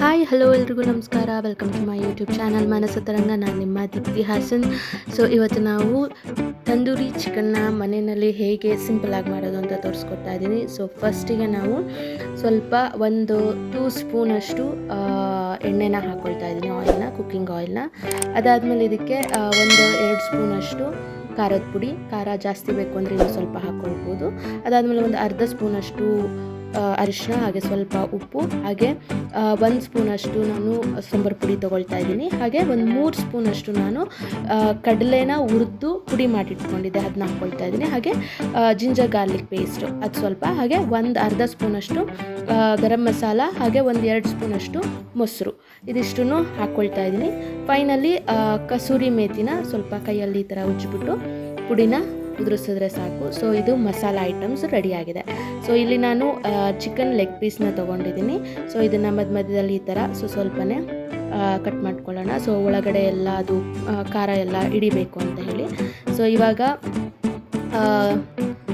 Hi, hello ಎಲ್ರಿಗೂ ನಮಸ್ಕಾರ. Welcome to my YouTube channel Manasu Taranga. ನಾನು ನಿಮ್ಮ ದೀಪ್ತಿ ಹಾಸನ್. ಸೊ ಇವತ್ತು ನಾವು ತಂದೂರಿ ಚಿಕನ್ನ ಮನೆಯಲ್ಲಿ ಹೇಗೆ ಸಿಂಪಲಾಗಿ ಮಾಡೋದು ಅಂತ ತೋರಿಸ್ಕೊಡ್ತಾ ಇದ್ದೀನಿ ಸೊ ಫಸ್ಟಿಗೆ ನಾವು ಸ್ವಲ್ಪ ಒಂದು ಟೂ ಸ್ಪೂನಷ್ಟು ಎಣ್ಣೆನ ಹಾಕ್ಕೊಳ್ತಾ ಇದ್ದೀನಿ ಆಯಿಲ್ನ ಕುಕ್ಕಿಂಗ್ ಆಯಿಲ್ನ ಅದಾದಮೇಲೆ ಇದಕ್ಕೆ ಒಂದು ಎರಡು ಸ್ಪೂನಷ್ಟು ಖಾರದ ಪುಡಿ. ಖಾರ ಜಾಸ್ತಿ ಬೇಕು ಅಂದರೆ ಇನ್ನೂ ಸ್ವಲ್ಪ ಹಾಕ್ಕೊಳ್ಬೋದು ಅದಾದಮೇಲೆ ಒಂದು ಅರ್ಧ ಸ್ಪೂನಷ್ಟು ಅರಿಶಿನ ಹಾಗೆ ಸ್ವಲ್ಪ ಉಪ್ಪು, ಹಾಗೆ ಒಂದು ಸ್ಪೂನಷ್ಟು ನಾನು ಸಾಂಬಾರು ಪುಡಿ ತೊಗೊಳ್ತಾ ಇದ್ದೀನಿ. ಹಾಗೆ ಒಂದು ಮೂರು ಸ್ಪೂನಷ್ಟು ನಾನು ಕಡಲೆನ ಹುರಿದು ಪುಡಿ ಮಾಡಿಟ್ಕೊಂಡಿದ್ದೆ ಅದನ್ನ ಹಾಕ್ಕೊಳ್ತಾ ಇದ್ದೀನಿ. ಹಾಗೆ ಜಿಂಜರ್ ಗಾರ್ಲಿಕ್ ಪೇಸ್ಟು ಅದು ಸ್ವಲ್ಪ. ಹಾಗೆ ಒಂದು ಅರ್ಧ ಸ್ಪೂನಷ್ಟು ಗರಂ ಮಸಾಲ, ಹಾಗೆ ಒಂದು ಎರಡು ಸ್ಪೂನಷ್ಟು ಮೊಸರು. ಇದಿಷ್ಟು ಹಾಕ್ಕೊಳ್ತಾ ಇದ್ದೀನಿ. ಫೈನಲಿ ಕಸೂರಿ ಮೇಥಿನ ಸ್ವಲ್ಪ ಕೈಯಲ್ಲಿ ಈ ಥರ ಉಜ್ಜಿಬಿಟ್ಟು ಪುಡಿನ ಉದುರಿಸಿದ್ರೆ ಸಾಕು. ಸೊ ಇದು ಮಸಾಲ ಐಟಮ್ಸ್ ರೆಡಿ ಆಗಿದೆ. ಸೊ ಇಲ್ಲಿ ನಾನು ಚಿಕನ್ ಲೆಗ್ ಪೀಸ್ನ ತೊಗೊಂಡಿದ್ದೀನಿ. ಸೊ ಇದನ್ನು ಮಧ್ಯ ಮಧ್ಯದಲ್ಲಿ ಈ ಥರ ಸೊ ಸ್ವಲ್ಪನೇ ಕಟ್ ಮಾಡ್ಕೊಳ್ಳೋಣ. ಸೊ ಒಳಗಡೆ ಎಲ್ಲ ಅದು ಖಾರ ಎಲ್ಲ ಹಿಡಿಬೇಕು ಅಂತ ಹೇಳಿ. ಸೊ ಇವಾಗ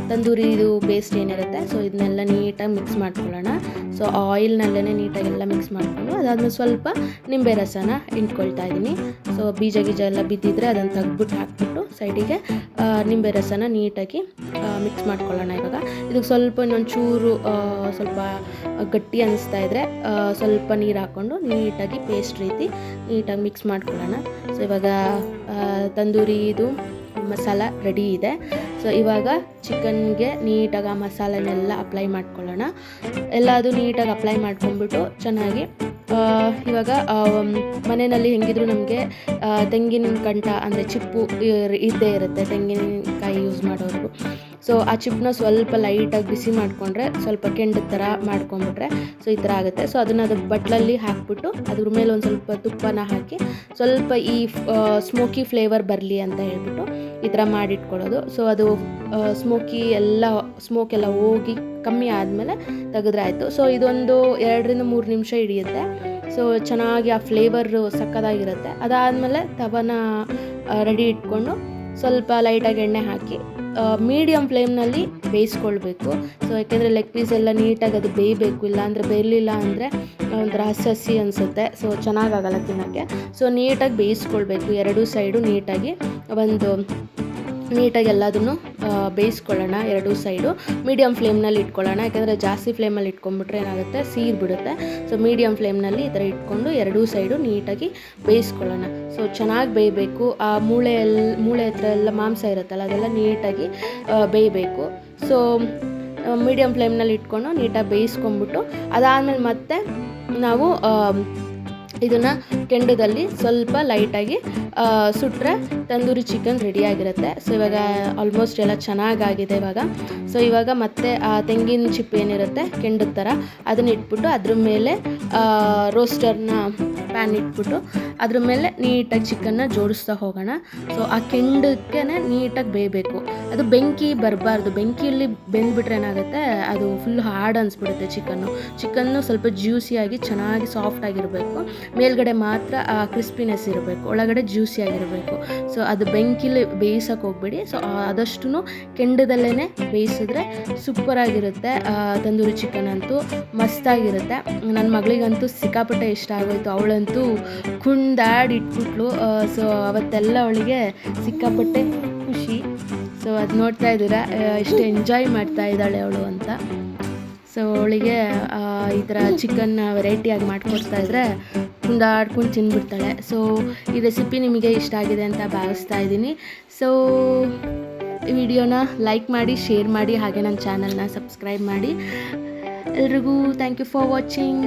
ಆ, ತಂದೂರಿದು ಪೇಸ್ಟ್ ಏನಿರುತ್ತೆ ಸೊ ಇದನ್ನೆಲ್ಲ ನೀಟಾಗಿ ಮಿಕ್ಸ್ ಮಾಡ್ಕೊಳ್ಳೋಣ. ಸೊ ಆಯಿಲ್ನಲ್ಲೇ ನೀಟಾಗೆಲ್ಲ ಮಿಕ್ಸ್ ಮಾಡಿಕೊಂಡು ಅದಾದಮೇಲೆ ಸ್ವಲ್ಪ ನಿಂಬೆ ರಸನ ಇಟ್ಕೊಳ್ತಾ ಇದ್ದೀನಿ ಸೊ ಬೀಜ ಗೀಜ ಎಲ್ಲ ಬಿದ್ದಿದ್ರೆ ಅದನ್ನು ತೆಗ್ದುಬಿಟ್ಟು ಹಾಕ್ಬಿಟ್ಟು ಸೈಡಿಗೆ ನಿಂಬೆ ರಸನ ನೀಟಾಗಿ ಮಿಕ್ಸ್ ಮಾಡ್ಕೊಳ್ಳೋಣ ಇವಾಗ. ಇದಕ್ಕೆ ಸ್ವಲ್ಪ ಇನ್ನೊಂದು ಚೂರು ಸ್ವಲ್ಪ ಗಟ್ಟಿ ಅನಿಸ್ತಾ ಇದ್ದರೆ ಸ್ವಲ್ಪ ನೀರು ಹಾಕ್ಕೊಂಡು ನೀಟಾಗಿ ಪೇಸ್ಟ್ ರೀತಿ ನೀಟಾಗಿ ಮಿಕ್ಸ್ ಮಾಡ್ಕೊಳ್ಳೋಣ. ಸೊ ಇವಾಗ ತಂದೂರಿ ಇದು ಮಸಾಲ ರೆಡಿ ಇದೆ. ಸೊ ಇವಾಗ ಚಿಕನ್ಗೆ ನೀಟಾಗಿ ಆ ಮಸಾಲನೆಲ್ಲ ಅಪ್ಲೈ ಮಾಡ್ಕೊಳ್ಳೋಣ. ಎಲ್ಲ ಅದು ನೀಟಾಗಿ ಅಪ್ಲೈ ಮಾಡ್ಕೊಂಡ್ಬಿಟ್ಟು ಚೆನ್ನಾಗಿ ಇವಾಗ ಮನೆಯಲ್ಲಿ ಹೆಂಗಿದ್ರು ನಮಗೆ ತೆಂಗಿನ ಕಂಠ ಅಂದರೆ ಚಿಪ್ಪು ಇದ್ದೇ ಇರುತ್ತೆ. ತೆಂಗಿನಕಾಯಿ ಯೂಸ್ ಮಾಡೋರು. ಸೊ ಆ ಚಿಪ್ಪನ್ನ ಸ್ವಲ್ಪ ಲೈಟಾಗಿ ಬಿಸಿ ಮಾಡಿಕೊಂಡ್ರೆ ಸ್ವಲ್ಪ ಕೆಂಡದ ಥರ ಮಾಡ್ಕೊಂಬಿಟ್ರೆ ಸೊ ಈ ಥರ ಆಗುತ್ತೆ. ಸೊ ಅದನ್ನು ಅದು ಬಟ್ಲಲ್ಲಿ ಹಾಕ್ಬಿಟ್ಟು ಅದ್ರ ಮೇಲೆ ಒಂದು ಸ್ವಲ್ಪ ತುಪ್ಪನ ಹಾಕಿ ಸ್ವಲ್ಪ ಈ ಸ್ಮೋಕಿ ಫ್ಲೇವರ್ ಬರಲಿ ಅಂತ ಹೇಳ್ಬಿಟ್ಟು ಈ ಥರ ಮಾಡಿಟ್ಕೊಳ್ಳೋದು. ಸೊ ಅದು ಸ್ಮೋಕಿ ಎಲ್ಲ ಸ್ಮೋಕ್ ಎಲ್ಲ ಹೋಗಿ ಕಮ್ಮಿ ಆದಮೇಲೆ ತೆಗೆದ್ರೆ ಆಯಿತು ಸೊ ಇದೊಂದು ಎರಡರಿಂದ ಮೂರು ನಿಮಿಷ ಹಿಡಿಯುತ್ತೆ. ಸೊ ಚೆನ್ನಾಗಿ ಆ ಫ್ಲೇವರು ಸಕ್ಕದಾಗಿರುತ್ತೆ. ಅದಾದಮೇಲೆ ತವನ ರೆಡಿ ಇಟ್ಕೊಂಡು ಸ್ವಲ್ಪ ಲೈಟಾಗಿ ಎಣ್ಣೆ ಹಾಕಿ ಮೀಡಿಯಮ್ ಫ್ಲೇಮ್ನಲ್ಲಿ ಬೇಯಿಸ್ಕೊಳ್ಬೇಕು. ಸೊ ಯಾಕೆಂದರೆ ಲೆಗ್ ಪೀಸ್ ಎಲ್ಲ ನೀಟಾಗಿ ಅದು ಬೇಯಬೇಕು, ಇಲ್ಲಾಂದರೆ ಬೇಯಲಿಲ್ಲ ಅಂದರೆ ಒಂಥರ ಹಸಿ ಹಸಿ ಅನಿಸುತ್ತೆ. ಸೊ ಚೆನ್ನಾಗಾಗಲ್ಲ ತಿನ್ನೋಕ್ಕೆ. ಸೊ ನೀಟಾಗಿ ಬೇಯಿಸ್ಕೊಳ್ಬೇಕು. ಎರಡೂ ಸೈಡು ನೀಟಾಗಿ ಒಂದು ನೀಟಾಗಿ ಎಲ್ಲದನ್ನು ಬೇಯಿಸ್ಕೊಳ್ಳೋಣ ಎರಡೂ ಸೈಡು. ಮೀಡಿಯಮ್ ಫ್ಲೇಮ್ನಲ್ಲಿ ಇಟ್ಕೊಳ್ಳೋಣ, ಯಾಕೆಂದರೆ ಜಾಸ್ತಿ ಫ್ಲೇಮಲ್ಲಿ ಇಟ್ಕೊಂಡ್ಬಿಟ್ರೆ ಏನಾಗುತ್ತೆ? ಸೀರ್ ಬಿಡುತ್ತೆ ಸೊ ಮೀಡಿಯಮ್ ಫ್ಲೇಮ್ನಲ್ಲಿ ಈ ಥರ ಇಟ್ಕೊಂಡು ಎರಡೂ ಸೈಡು ನೀಟಾಗಿ ಬೇಯಿಸ್ಕೊಳ್ಳೋಣ. ಸೊ ಚೆನ್ನಾಗಿ ಬೇಯಬೇಕು. ಆ ಮೂಳೆ ಮೂಳೆ ಹತ್ರ ಎಲ್ಲ ಮಾಂಸ ಇರುತ್ತಲ್ಲ, ಅದೆಲ್ಲ ನೀಟಾಗಿ ಬೇಯಬೇಕು. ಸೊ ಮೀಡಿಯಮ್ ಫ್ಲೇಮ್ನಲ್ಲಿ ಇಟ್ಕೊಂಡು ನೀಟಾಗಿ ಬೇಯಿಸ್ಕೊಂಬಿಟ್ಟು ಅದಾದಮೇಲೆ ಮತ್ತೆ ನಾವು ಇದನ್ನು ಕೆಂಡದಲ್ಲಿ ಸ್ವಲ್ಪ ಲೈಟಾಗಿ ಸುಟ್ಟರೆ ತಂದೂರಿ ಚಿಕನ್ ರೆಡಿಯಾಗಿರುತ್ತೆ ಸೊ ಇವಾಗ ಆಲ್ಮೋಸ್ಟ್ ಎಲ್ಲ ಚೆನ್ನಾಗಾಗಿದೆ ಇವಾಗ. ಸೊ ಇವಾಗ ಮತ್ತೆ ಆ ತೆಂಗಿನ ಚಿಪ್ಪು ಏನಿರುತ್ತೆ, ಕೆಂಡದ ಥರ ಅದನ್ನ ಇಟ್ಬಿಟ್ಟು ಅದ್ರ ಮೇಲೆ ರೋಸ್ಟರ್ನ ಪ್ಯಾನ್ ಇಟ್ಬಿಟ್ಟು ಅದ್ರ ಮೇಲೆ ನೀಟಾಗಿ ಚಿಕನ್ನ ಜೋಡಿಸ್ತಾ ಹೋಗೋಣ. ಸೊ ಆ ಕೆಂಡಕ್ಕೆ ನೀಟಾಗಿ ಬೇಯಬೇಕು. ಅದು ಬೆಂಕಿ ಬರಬಾರ್ದು. ಬೆಂಕಿಯಲ್ಲಿ ಬೆಂದ್ಬಿಟ್ರೆ ಏನಾಗುತ್ತೆ? ಅದು ಫುಲ್ ಹಾರ್ಡ್ ಅನಿಸ್ಬಿಡುತ್ತೆ ಚಿಕನ್ನು. ಚಿಕನ್ನು ಸ್ವಲ್ಪ ಜ್ಯೂಸಿಯಾಗಿ ಚೆನ್ನಾಗಿ ಸಾಫ್ಟ್ ಆಗಿರಬೇಕು. ಮೇಲ್ಗಡೆ ಮಾತ್ರ, ಆ ಕ್ರಿಸ್ಪಿನೆಸ್ ಇರಬೇಕು. ಒಳಗಡೆ ಜ್ಯೂಸಿಯಾಗಿರಬೇಕು ಸೊ ಅದು ಬೆಂಕಿಲಿ ಬೇಯಿಸೋಕೆ ಹೋಗ್ಬೇಡಿ. ಸೊ ಆದಷ್ಟು ಕೆಂಡದಲ್ಲೇ ಬೇಯಿಸಿದ್ರೆ ಸೂಪರಾಗಿರುತ್ತೆ. ತಂದೂರಿ ಚಿಕನ್ ಅಂತೂ ಮಸ್ತಾಗಿರುತ್ತೆ. ನನ್ನ ಮಗಳಿಗಂತೂ ಸಿಕ್ಕಾಪಟ್ಟೆ ಇಷ್ಟ ಆಗೋಯ್ತು. ಅವಳಂತೂ ಕುಣ್ದಾಡಿ ಇಟ್ಬಿಟ್ಲು. ಸೊ ಅವತ್ತೆಲ್ಲ ಅವಳಿಗೆ ಸಿಕ್ಕಾಪಟ್ಟೆ ಖುಷಿ. ಸೊ ಅದು ನೋಡ್ತಾ ಇದ್ದೀರಾ? ಎಷ್ಟು ಎಂಜಾಯ್ ಮಾಡ್ತಾ ಇದ್ದಾಳೆ ಅವಳು ಅಂತ. ಸೊ ಅವಳಿಗೆ ಈ ಥರ ಚಿಕನ್ನ ವೆರೈಟಿಯಾಗಿ ಮಾಡಿಕೊಡ್ತಾ ಇದ್ದರೆ ಕುಂದಾಡ್ಕೊಂಡು ತಿಂದ್ಬಿಡ್ತಾಳೆ ಸೊ ಈ ರೆಸಿಪಿ ನಿಮಗೆ ಇಷ್ಟ ಆಗಿದೆ ಅಂತ ಭಾವಿಸ್ತಾ ಇದ್ದೀನಿ. ಸೊ ಈ ವಿಡಿಯೋನ ಲೈಕ್ ಮಾಡಿ ಶೇರ್ ಮಾಡಿ, ಹಾಗೆ ನನ್ನ ಚಾನಲ್ನ ಸಬ್ಸ್ಕ್ರೈಬ್ ಮಾಡಿ. ಎಲ್ರಿಗೂ ಥ್ಯಾಂಕ್ ಯು ಫಾರ್ ವಾಚಿಂಗ್